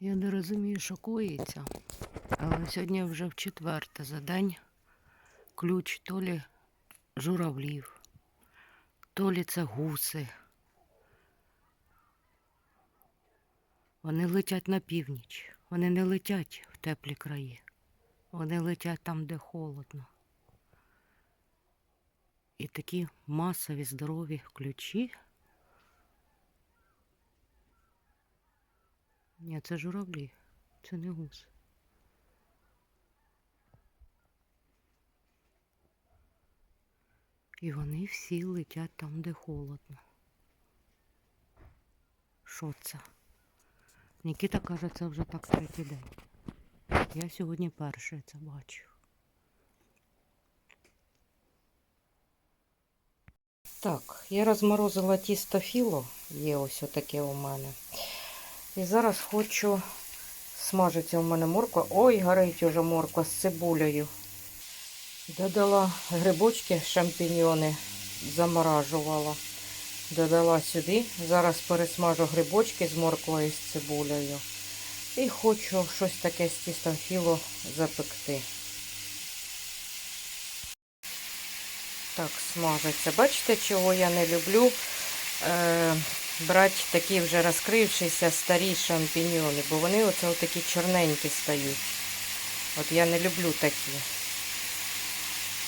Я не розумію, що коїться. Але сьогодні вже в четверте за день ключ то лі журавлів, то лі це гуси. Вони летять на північ. Вони не летять в теплі краї. Вони летять там, де холодно. І такі масові здорові ключі. Ні, це журавлі, це не гуси. І вони всі летять там, де холодно. Що це? Нікіта каже, це вже так третій день. Я сьогодні перший це бачу. Так, я розморозила тісто філо, є ось отаке у мене. І зараз хочу смажиться у мене морква. Ой, горить уже морква з цибулею. Додала грибочки, шампіньйони, заморажувала. Додала сюди. Зараз пересмажу грибочки з морквою з цибулею. І хочу щось таке з тістом філо запекти. Так, смажиться. Бачите, чого я не люблю е, брати такі вже розкрившіся старі шампіньйони, бо вони оце такі чорненькі стають. От я не люблю такі.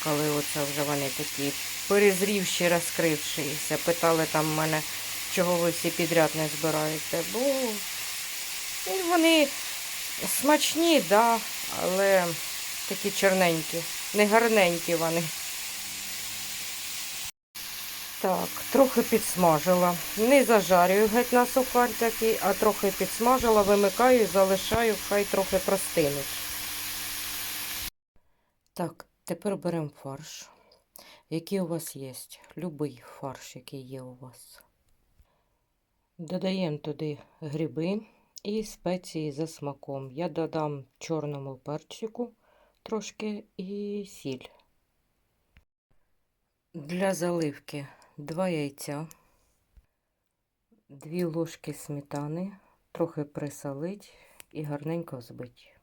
Коли оце вже вони такі перезрівші, розкрившися. Питали там мене, чого ви всі підряд не збираєте. Бо ну, вони смачні, да, але такі чорненькі, не гарненькі вони. Так, трохи підсмажила. Не зажарюю геть на сухар такий, а трохи підсмажила, вимикаю і залишаю, хай трохи простинуть. Так, тепер беремо фарш. Який у вас є? Любий фарш, який є у вас. Додаємо туди гриби і спеції за смаком. Я додам чорному перчику трошки і сіль. Для заливки 2 яйця, 2 ложки сметани, трохи присолить і гарненько взбить.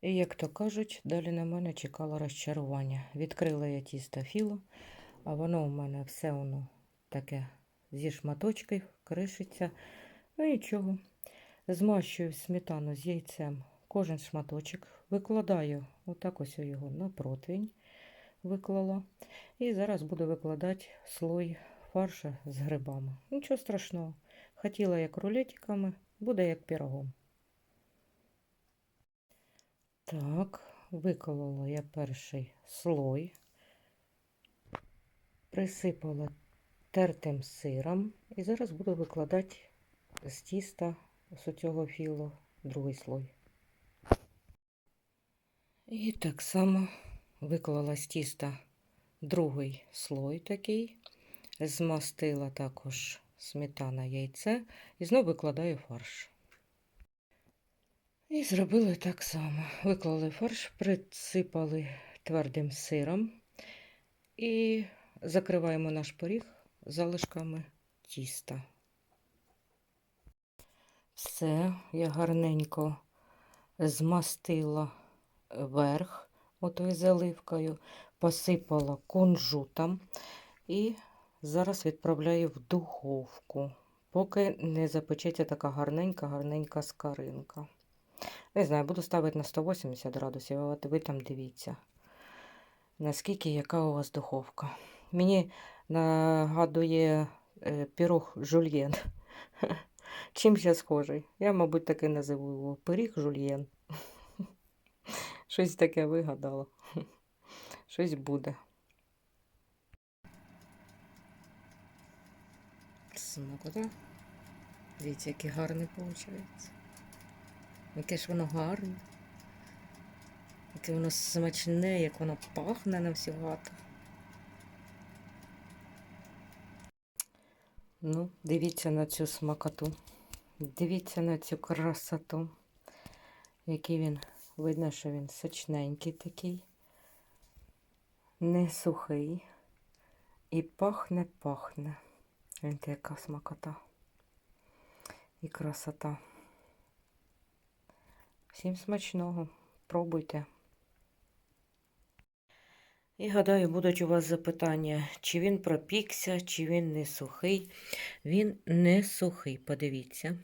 І, як то кажуть, далі на мене чекало розчарування. Відкрила я тісто філо, а воно у мене все воно таке зі шматочків, кришиться. Ну нічого. Змащую сметану з яйцем кожен шматочок, викладаю отак ось його на противень виклала. І зараз буду викладати слой фарша з грибами. Нічого страшного. Хотіла як рулетиками, буде як пірогом. Так, виколола я перший слой, присипала тертим сиром і зараз буду викладати з тіста з цього філу другий слой. І так само виклала з тіста другий слой такий, змастила також сметана яйце і знову викладаю фарш. І зробили так само. Виклали фарш, присипали твердим сиром і закриваємо наш пиріг залишками тіста. Все, я гарненько змастила верх отою заливкою, посипала кунжутом і зараз відправляю в духовку, поки не запечеться така гарненька-гарненька скаринка. Не знаю, буду ставити на 180 градусів, а ви там дивіться, наскільки яка у вас духовка. Мені нагадує е, пірог жульєн. Чим ще схожий? Я, мабуть, таки називу його пиріг жульєн. Щось таке вигадала. Щось буде. Смакота. Дивіться, який гарний виходить. Яке ж воно гарне. Яке воно смачне, як воно пахне на всю гату. Ну, дивіться на цю смакоту. Дивіться на цю красоту. Який він, видно, що він сочненький такий, не сухий. І пахне-пахне. Гляньте, яка смакота. і красота. Всім смачного. Пробуйте. І гадаю, будуть у вас запитання, чи він пропікся, чи він не сухий. Він не сухий, подивіться.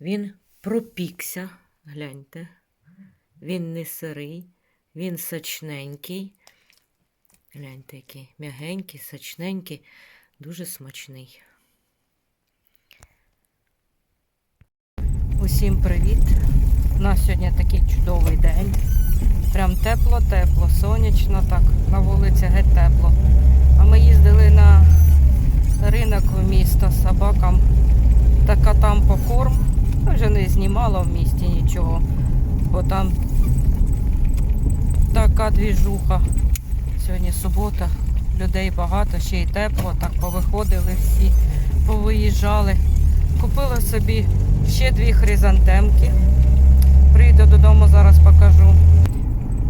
Він пропікся, гляньте. Він не сирий, він сочненький. Гляньте, який м'ягенький, сочненький, дуже смачний. Усім привіт! У нас сьогодні такий чудовий день. Прям тепло-тепло, сонячно так, на вулиці геть тепло. А ми їздили на ринок в місто з собакам та котам по корм. Я вже не знімала в місті нічого, бо там така двіжуха. Сьогодні субота, людей багато, ще й тепло, так повиходили всі, повиїжджали. Купила собі ще дві хризантемки. Прийду додому, зараз покажу.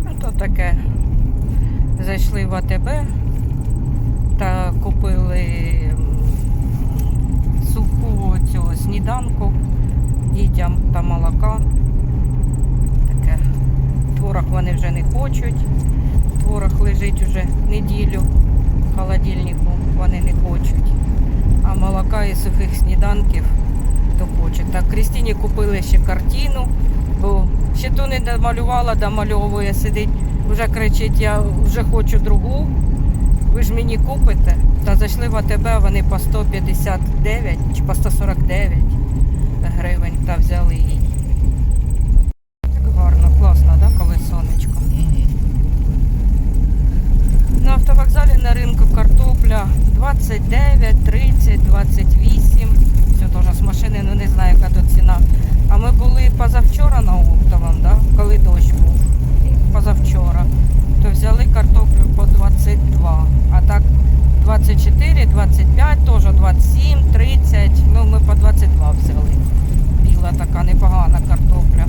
Ну, то таке. Зайшли в АТБ та купили суху цю сніданку дітям та молока. Творог вони вже не хочуть. Творог лежить вже неділю в холодильнику, вони не хочуть. А молока і сухих сніданків то хочуть. Так, Крістіні купили ще картину, бо ще ту не домалювала, домальовує, сидить, вже кричить, я вже хочу другу. Ви ж мені купите. Та зайшли в АТБ, вони по 159 чи по 149 гривень та взяли її. Так гарно, класно, да, коли сонечко. На автовокзалі на ринку картопля 29, 30, 28. Все теж з машини, ну не знаю, яка тут ціна. А ми були позавчора на оптовому, да? коли дощ був. Позавчора. То взяли картоплю по 22. А так 24, 25, теж 27, 30. Ну ми по 22 взяли. Біла така непогана картопля.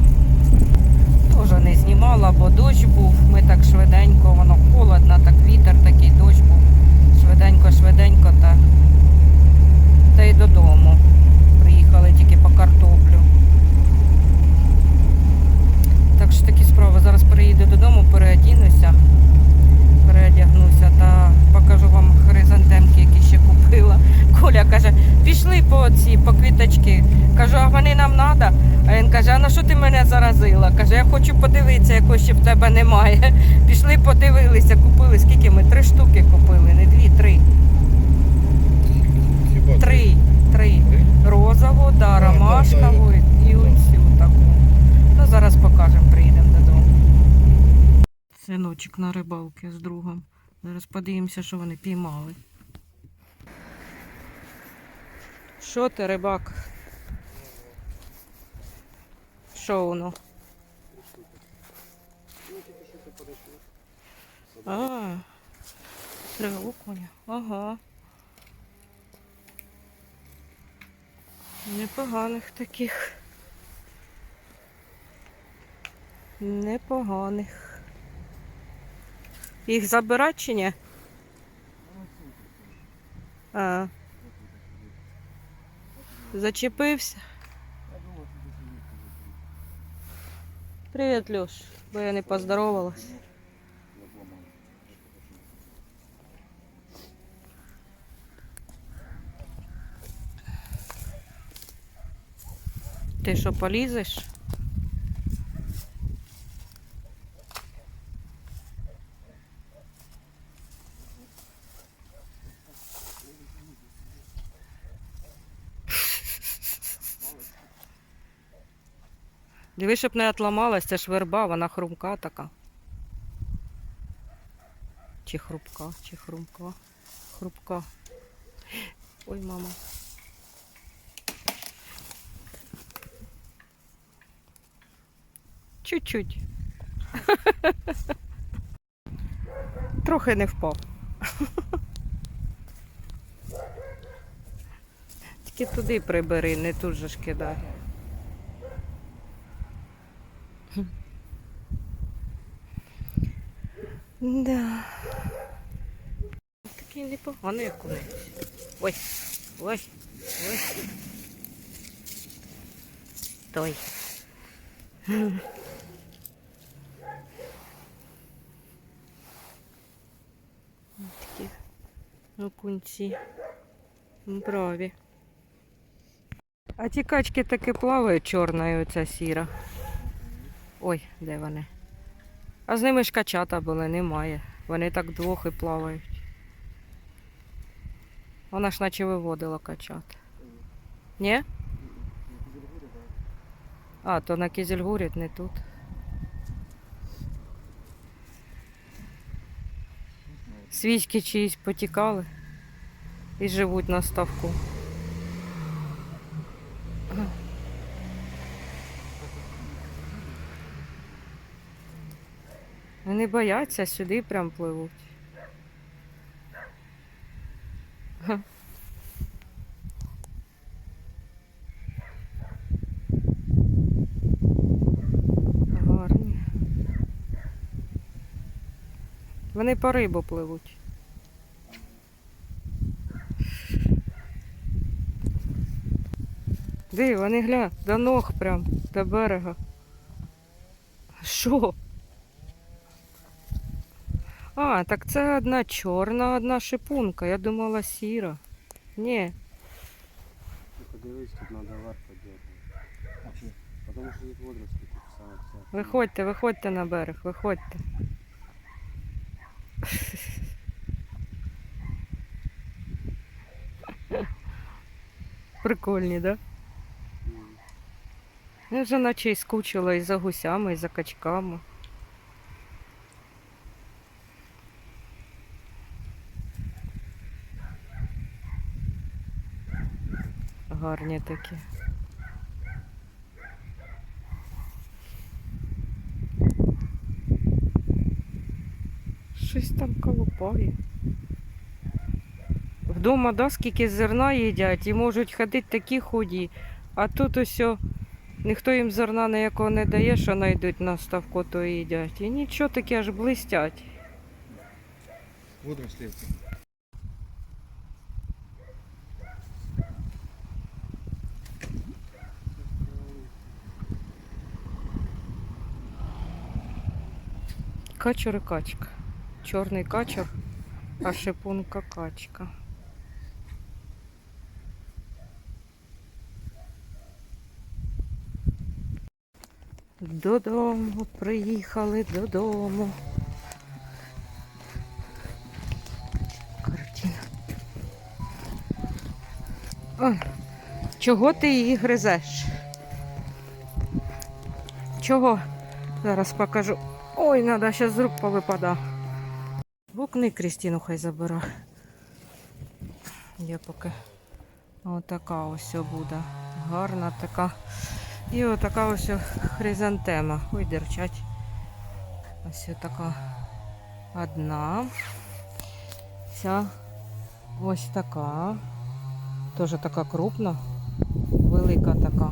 Теж не знімала, бо дощ був. Ми так швиденько, воно холодно, так вітер такий дощ був. Швиденько, швиденько та, та й додому. Приїхали тільки по картоплю. Так що такі справи. Зараз приїду додому, переодінуся, переодягнуся та покажу вам хризантемки, які ще купила. Коля каже, пішли по ці по квіточки. Кажу, а вони нам треба. А він каже, а на що ти мене заразила? Каже, я хочу подивитися, якої ще в тебе немає. Пішли, подивилися, купили. Скільки ми? Три штуки купили, не дві, три. Хіба Три. Три. Три? Розову, да, ромашкову і оцю таку. Ну, зараз покажемо, приїдемо додому. Синочок на рибалки з другом. Зараз подивимося, що вони піймали. Що ти, рибак? Що воно? А, три окуня. Ага. Непоганих таких. Непоганих. Їх забирати чи ні? А. Зачепився. Привіт, Льош. Бо я не поздоровалась. Ти що, полізеш? Диви, щоб не отламалась, це ж верба, вона хрумка така. Чи хрупка, чи хрумка. Хрупка. Ой, мама. Чуть-чуть. Трохи не впав. Тільки туди прибери, не тут же ж кидай. Да. Такий непоганий окунець. Ой, ой, ой. Стой. Такі окунці. Браві. А ті качки таки плавають чорною оця сіра. Ой, де вони? А з ними ж качата були, немає. Вони так двох і плавають. Вона ж наче виводила качат. Ні? А, то на Кізельгурі, не тут. Свічки чиїсь потікали і живуть на ставку. Вони бояться, сюди прям пливуть. Га. Гарні. Вони по рибу пливуть. Диви, вони гля, до ног прям, до берега. Що? А, так це одна чорна, одна шипунка. Я думала сіра. Ні. Подивись, тут надо варх подергать. Потому что тут водоросли тут вся, вся. Виходьте, виходьте на берег, виходьте. Прикольні, да? Я вже наче й скучила і за гусями, і за качками. Гарні такі. Щось там колупає. Вдома, да, скільки зерна їдять і можуть ходити такі худі. А тут усе ніхто їм зерна ніякого не дає, що знайдуть на ставку, то їдять. І нічого таке аж блистять. Водоросли Качур і качка. Чорний качур, а шипунка качка. Додому приїхали додому. Картина. О, чого ти її гризеш? Чого? Зараз покажу. Ой, надо, зараз з рук повипада. Гукни Крістіну, хай забира. Я поки отака ось буде. Гарна така. І отака ось хризантема. Ой, дерчать. Ось така одна. Ця ось така. Теж така крупна, велика така.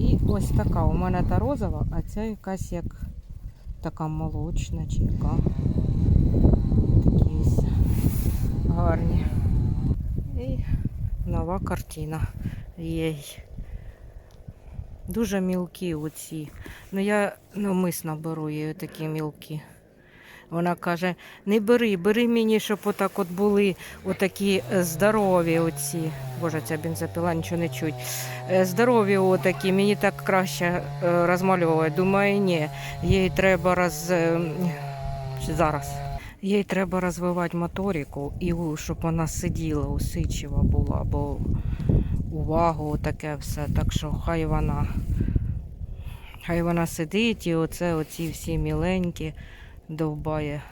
І ось така. У мене та розова, а ця якась як така молочна чи яка. Такі ось гарні. І нова картина. Єй. Дуже мілкі оці. Ну я навмисно беру її такі мілкі. Вона каже, не бери, бери мені, щоб отак от були отакі е, здорові оці. Боже, ця бензопіла нічого не чуть. Е, Здорові отакі, мені так краще е, розмалювати. Думаю, ні. Їй треба роз... зараз. Їй треба розвивати моторику і щоб вона сиділа, усидчива була, бо увагу таке все. Так що хай вона, хай вона сидить і оце оці всі міленькі довбає,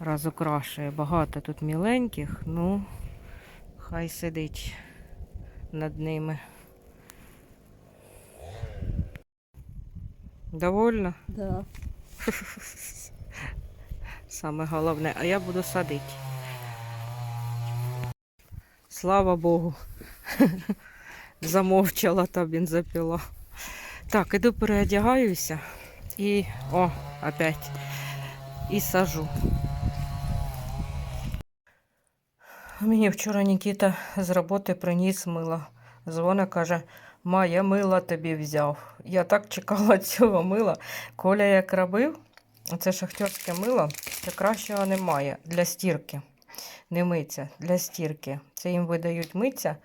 розукрашує. Багато тут міленьких, ну хай сидить над ними. Довольно? Да. Саме головне, а я буду садити. Слава Богу. Замовчала та бензопіла. Так, іду переодягаюся і. О, опять. І сажу. Мені вчора Нікіта з роботи приніс мило. Дзвона каже, Майя мила тобі взяв. Я так чекала цього мила. Коля як робив, це шахтерське мило, це кращого немає для стірки. Не миться, для стірки. Це їм видають миться,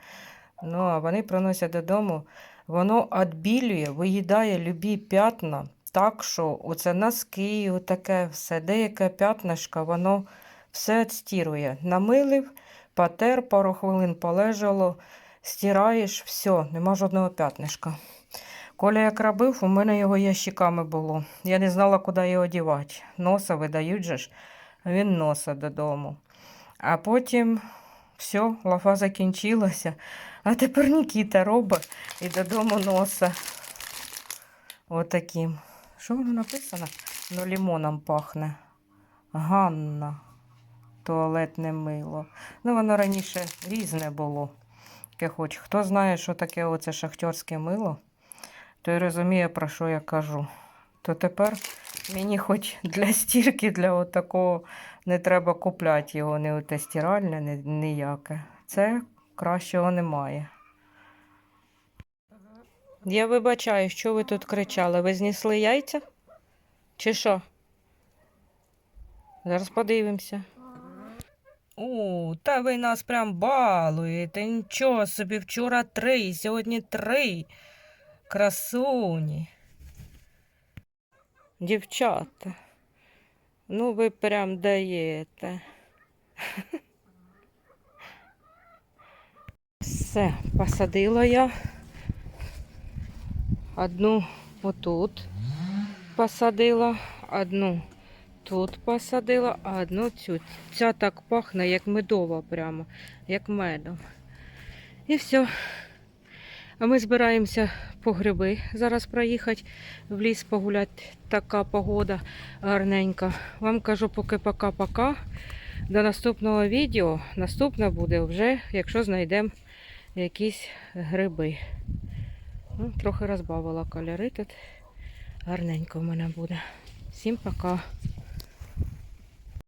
ну а вони приносять додому. Воно відбілює, виїдає любі п'ятна, так що оце носки, отаке все, деяке п'ятнишко, воно все відстірує. Намилив, потер, пару хвилин полежало, стираєш, все, нема жодного п'ятнишка. Коля як робив, у мене його ящиками було. Я не знала, куди його дівати. Носа видають же ж, він носа додому. А потім все, лафа закінчилася. А тепер Нікіта робить і додому носа. Отаким. Що воно написано? Ну, лимоном пахне. Ганна. Туалетне мило. Ну, воно раніше різне було. Хоч. Хто знає, що таке оце шахтерське мило, той розуміє, про що я кажу. То тепер мені хоч для стірки, для отакого не треба купляти його, не оте стиральне, ні- ніяке. Це кращого немає. Я вибачаю, що ви тут кричали? Ви знесли яйця? Чи що? Зараз подивимося. О, та ви нас прям балуєте. Нічого собі, вчора три, сьогодні три. Красуні. Дівчата. Ну, ви прям даєте. Все, посадила я. Одну отут посадила, одну тут посадила, а одну цю. Ця так пахне, як медова прямо, як медом. І все. А ми збираємося по гриби зараз проїхати в ліс погуляти. Така погода гарненька. Вам кажу поки пока-пока. До наступного відео. Наступне буде вже, якщо знайдемо якісь гриби. Ну, трохи розбавила кольори тут. Гарненько в мене буде. Всім пока.